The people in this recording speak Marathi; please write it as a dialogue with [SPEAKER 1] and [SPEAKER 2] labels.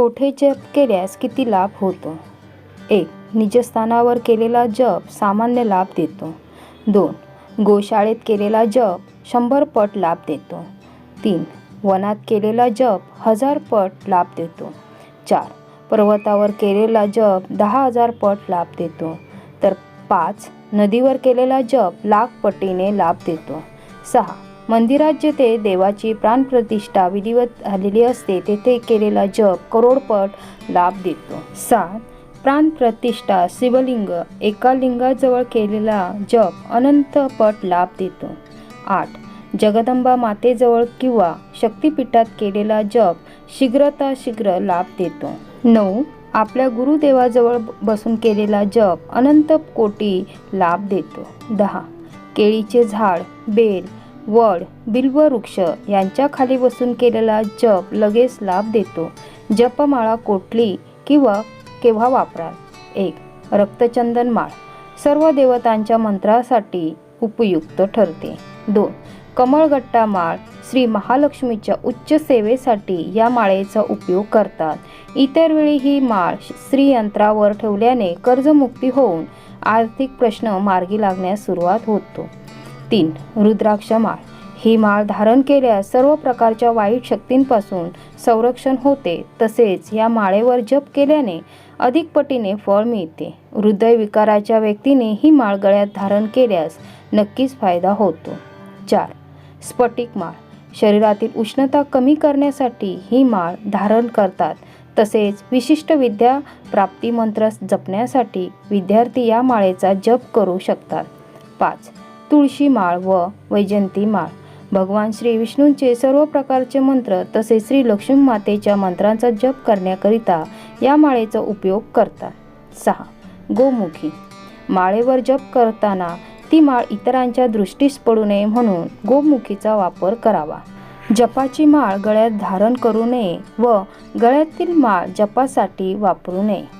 [SPEAKER 1] कोठे जप केल्यास किती लाभ होतो? एक निजस्थानावर केलेला जप सामान्य लाभ देतो. दोन गोशाळेत केलेला जप शंभर पट लाभ देतो. तीन वनात केलेला जप हजार पट लाभ देतो. चार पर्वतावर केलेला जप दहा हजार पट लाभ देतो. तर पाच नदीवर केलेला जप लाख पटीने लाभ देतो. सहा मंदिरात जेथे देवाची प्राणप्रतिष्ठा विधिवत झालेली असते तेथे केलेला जप करोडपट लाभ देतो. सात प्राणप्रतिष्ठा शिवलिंग एका लिंगाजवळ केलेला जप अनंतपट लाभ देतो. आठ जगदंबा मातेजवळ किंवा शक्तिपीठात केलेला जप शीघ्रताशीघ्र लाभ देतो. नऊ आपल्या गुरुदेवाजवळ बसून केलेला जप अनंत कोटी लाभ देतो. दहा केळीचे झाड बेल वड बिल्ववृक्ष यांच्या खाली बसून केलेला जप लगेच लाभ देतो. जपमाळा कोटली किंवा केव्हा वापराल? एक रक्तचंदन माळ. सर्व देवतांच्या मंत्रासाठी उपयुक्त ठरते. दोन कमळगट्टा माळ श्री महालक्ष्मीच्या उच्च सेवेसाठी या माळेचा उपयोग करतात. इतर वेळी ही माळ श्रीयंत्रावर ठेवल्याने कर्जमुक्ती होऊन आर्थिक प्रश्न मार्गी लागण्यास सुरुवात होतो. तीन रुद्राक्ष माळ. ही माळ धारण केल्यास सर्व प्रकारच्या वाईट शक्तींपासून संरक्षण होते. तसेच या माळेवर जप केल्याने अधिक पटीने फळ मिळते. हृदयविकाराच्या व्यक्तीने ही माळ गळ्यात धारण केल्यास नक्कीच फायदा होतो. चार स्फटिक माळ. शरीरातील उष्णता कमी करण्यासाठी ही माळ धारण करतात. तसेच विशिष्ट विद्या प्राप्ती मंत्र जपण्यासाठी विद्यार्थी या माळेचा जप करू शकतात. पाच तुळशी माळ व वैजंती माळ. भगवान श्री विष्णूंचे सर्व प्रकारचे मंत्र तसेच श्री लक्ष्मी मातेच्या मंत्रांचा जप करण्याकरिता या माळेचा उपयोग करतात. सहा. गोमुखी. माळेवर जप करताना ती माळ इतरांच्या दृष्टीस पडू नये म्हणून गोमुखीचा वापर करावा. जपाची माळ गळ्यात धारण करू नये व गळ्यातील माळ जपासाठी वापरू नये.